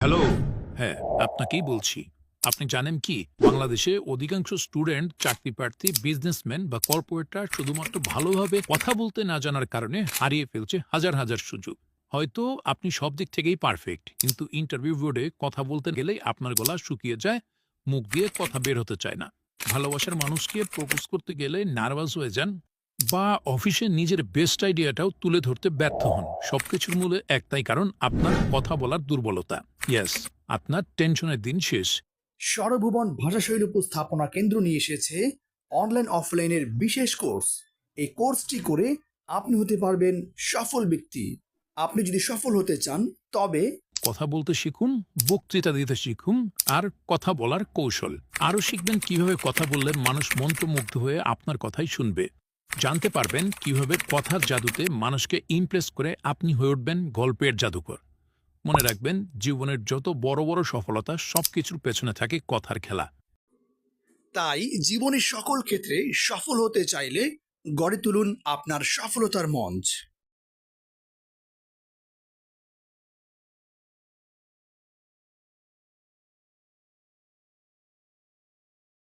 Hello হ্যাঁ আপনাকেই বলছি। আপনি জানেন কি, বাংলাদেশে অধিকাংশ স্টুডেন্ট চাকরি প্রার্থী, বিজনেসম্যান বা কর্পোরেটরা শুধুমাত্র ভালোভাবে কথা বলতে না জানার কারণে হারিয়ে ফেলছে হাজার হাজার সুযোগ। হয়তো আপনি সব দিক থেকেই পারফেক্ট, কিন্তু ইন্টারভিউ বোর্ডে কথা বলতে গেলেই আপনার গলা শুকিয়ে যায়, মুখ দিয়ে কথা বের হতে চায় না। ভালোবাসার মানুষকে প্রপোজ করতে গেলে নার্ভাস হয়ে যান বা অফিসে নিজের বেস্ট আইডিয়াটাও তুলে ধরতে ব্যর্থ হন। সবকিছুর মূলে একটাই কারণ আপনার কথা বলার দুর্বলতা। ইয়েস আপনার টেনশনের দিন শেষ। স্বরভুবন ভাষাশৈলী উপস্থাপনা কেন্দ্র নিয়ে এসেছে অনলাইন অফলাইনের বিশেষ কোর্স এই কোর্সটি করে আপনি হতে পারবেন সফল ব্যক্তি। আপনি যদি সফল হতে চান তবে কথা বলতে শিখুন বক্তৃতা দিতে শিখুন আর কথা বলার কৌশল। আরও শিখবেন কীভাবে কথা বললে মানুষ মন্ত্রমুগ্ধ হয়ে আপনার কথাই শুনবে। জানতে পারবেন কীভাবে কথার জাদুতে মানুষকে ইমপ্রেস করে আপনি হয়ে উঠবেন গল্পের জাদুকর। মনে রাখবেন, জীবনের যত বড় বড় সফলতা, সবকিছুর পেছনে থাকে কথার খেলা। তাই জীবনের সকল ক্ষেত্রে সফল হতে চাইলে গড়ে তুলুন আপনার সফলতার মঞ্চ।